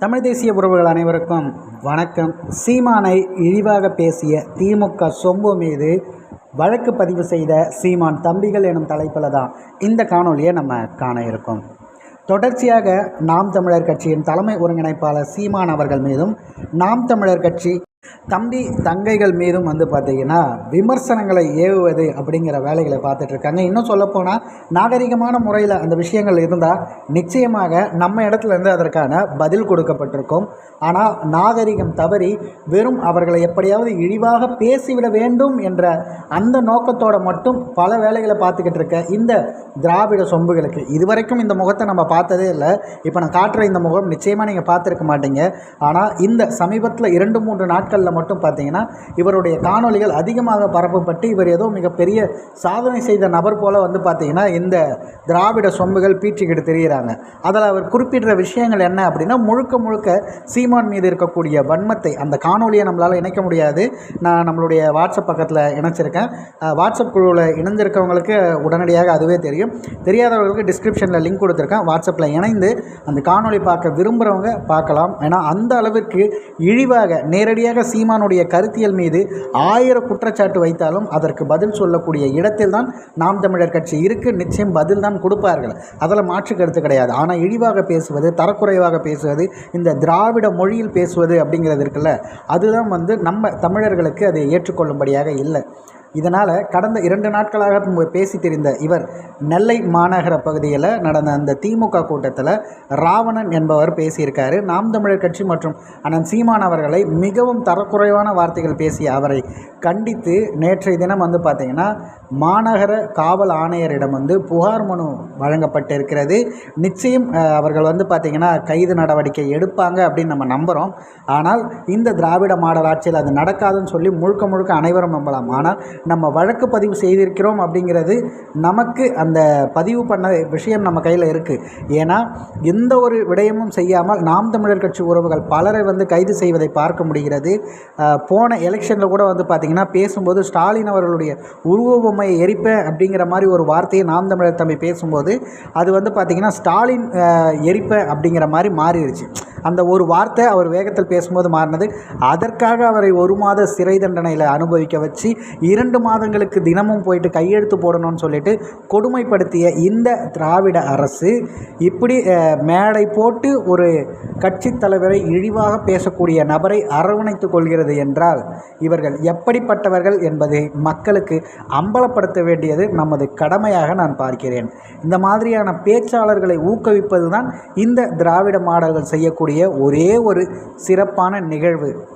தமிழ் தேசிய உறவுகள் அனைவருக்கும் வணக்கம். சீமானை இழிவாக பேசிய திமுக சொம்பு மீது வழக்கு பதிவு செய்த சீமான் தம்பிகள் எனும் தலைப்பில் தான் இந்த காணொலியை நம்ம காண இருக்கோம். தொடர்ச்சியாக நாம் தமிழர் கட்சியின் தலைமை ஒருங்கிணைப்பாளர் சீமான் அவர்கள் மீதும் நாம் தமிழர் கட்சி தம்பி தங்கைகள் மீதும் வந்து பார்த்திங்கன்னா விமர்சனங்களை ஏவுவது அப்படிங்கிற வேலைகளை பார்த்துட்ருக்காங்க. இன்னும் சொல்லப்போனால் நாகரிகமான முறையில் அந்த விஷயங்கள் இருந்தால் நிச்சயமாக நம்ம இடத்துல இருந்து அதற்கான பதில் கொடுக்கப்பட்டிருக்கும். ஆனால் நாகரிகம் தவறி வெறும் அவர்களை எப்படியாவது இழிவாக பேசிவிட வேண்டும் என்ற அந்த நோக்கத்தோட மட்டும் பல வேலைகளை பார்த்துக்கிட்டு இருக்க இந்த திராவிட சொம்புகளுக்கு. இதுவரைக்கும் இந்த முகத்தை நம்ம பார்த்ததே இல்லை. இப்போ நான் காட்டுற இந்த முகம் நிச்சயமாக நீங்கள் பார்த்துருக்க மாட்டீங்க. ஆனால் இந்த சமீபத்தில் இரண்டு மூன்று நாட்கள் நாட்களில் மட்டும் பார்த்தீங்கன்னா இவருடைய காணொளிகள் அதிகமாக பரப்பப்பட்டு இவர் ஏதோ மிகப்பெரிய சாதனை செய்த நபர் போல வந்து பார்த்தீங்கன்னா இந்த திராவிட சொம்புகள் பீச்சிக்கிட்டு தெரிகிறாங்க அதில் அவர் குறிப்பிடுற விஷயங்கள் என்ன அப்படின்னா முழுக்க முழுக்க சீமான் மீது இருக்கக்கூடிய வன்மத்தை அந்த காணொலியை நம்மளால் இணைக்க முடியாது. நான் நம்மளுடைய வாட்ஸ்அப் பக்கத்தில் இணைச்சிருக்கேன். வாட்ஸ்அப் குழுவில் இணைஞ்சிருக்கவங்களுக்கு உடனடியாக அதுவே தெரியும். தெரியாதவர்களுக்கு டிஸ்கிரிப்ஷனில் லிங்க் கொடுத்துருக்கேன். வாட்ஸ்அப்பில் இணைந்து அந்த காணொளி பார்க்க விரும்புகிறவங்க பார்க்கலாம். ஏன்னா அந்த அளவிற்கு இழிவாக நேரடியாக சீமானுடைய கருத்தியல் மீது ஆயிரம் குற்றச்சாட்டு வைத்தாலும் அதற்கு பதில் சொல்லக்கூடிய இடத்தில் தான் நாம் தமிழர் கட்சி இருக்குது நிச்சயம் பதில் தான் கொடுப்பார்கள். அதில் மாற்று கருத்து கிடையாது. ஆனால் இழிவாக பேசுவது தரக்குறைவாக பேசுவது இந்த திராவிட மொழியில் பேசுவது அப்படிங்கிறது இருக்குல்ல அதுதான் வந்து நம்ம தமிழர்களுக்கு அதை ஏற்றுக்கொள்ளும்படியாக இல்லை. இதனால் கடந்த இரண்டு நாட்களாக பேசி தெரிந்த இவர் நெல்லை மாநகர பகுதியில் நடந்த அந்த திமுக கூட்டத்தில் ராவணன் என்பவர் பேசியிருக்காரு. நாம் தமிழர் கட்சி மற்றும் அண்ணன் சீமான் அவர்களை மிகவும் தரக்குறைவான வார்த்தைகள் பேசிய அவரை கண்டித்து நேற்றைய தினம் வந்து பார்த்திங்கன்னா மாநகர காவல் ஆணையரிடம் வந்து புகார் மனு வழங்கப்பட்டிருக்கிறது. நிச்சயம் அவர்கள் வந்து பார்த்திங்கன்னா கைது நடவடிக்கை எடுப்பாங்க அப்படின்னு நம்ம நம்புகிறோம் ஆனால் இந்த திராவிட மாடல் ஆட்சியில் அது நடக்காதுன்னு சொல்லி முழுக்க முழுக்க அனைவரும் நம்பலாம். ஆனால் நம்ம வழக்கு பதிவு செய்திருக்கிறோம் அப்படிங்கிறது நமக்கு அந்த பதிவு பண்ண விஷயம் நம்ம கையில் இருக்குது ஏன்னா எந்த ஒரு விடயமும் செய்யாமல் நாம் தமிழர் கட்சி உறவுகள் பலரை வந்து கைது செய்வதை பார்க்க முடிகிறது. போன எலெக்ஷனில் கூட வந்து பார்த்திங்கன்னா பேசும்போது ஸ்டாலின் அவர்களுடைய உருவபொம்மையை எரிப்பேன் அப்படிங்கிற மாதிரி ஒரு வார்த்தையை நாம் தமிழர் தம்பி பேசும்போது அது வந்து பார்த்திங்கன்னா ஸ்டாலின் எரிப்பேன் அப்படிங்கிற மாதிரி மாறிடுச்சு அந்த ஒரு வார்த்தை அவர் வேகத்தில் பேசும்போது மாறினது. அதற்காக அவரை ஒரு மாத சிறை தண்டனையில் அனுபவிக்க வச்சு இரண்டு மாதங்களுக்கு தினமும் போயிட்டு கையெழுத்து போடணும்னு சொல்லிட்டு கொடுமைப்படுத்திய இந்த திராவிட அரசு இப்படி மேடை போட்டு ஒரு கட்சி தலைவரை இழிவாக பேசக்கூடிய நபரை அரவணைத்து கொள்கிறது என்றால் இவர்கள் எப்படிப்பட்டவர்கள் என்பதை மக்களுக்கு அம்பலப்படுத்த வேண்டியது நமது கடமையாக நான் பார்க்கிறேன். இந்த மாதிரியான பேச்சாளர்களை ஊக்குவிப்பது தான் இந்த திராவிட மாடல்கள் செய்யக்கூடிய ஒரே ஒரு சிறப்பான நிகழ்வு.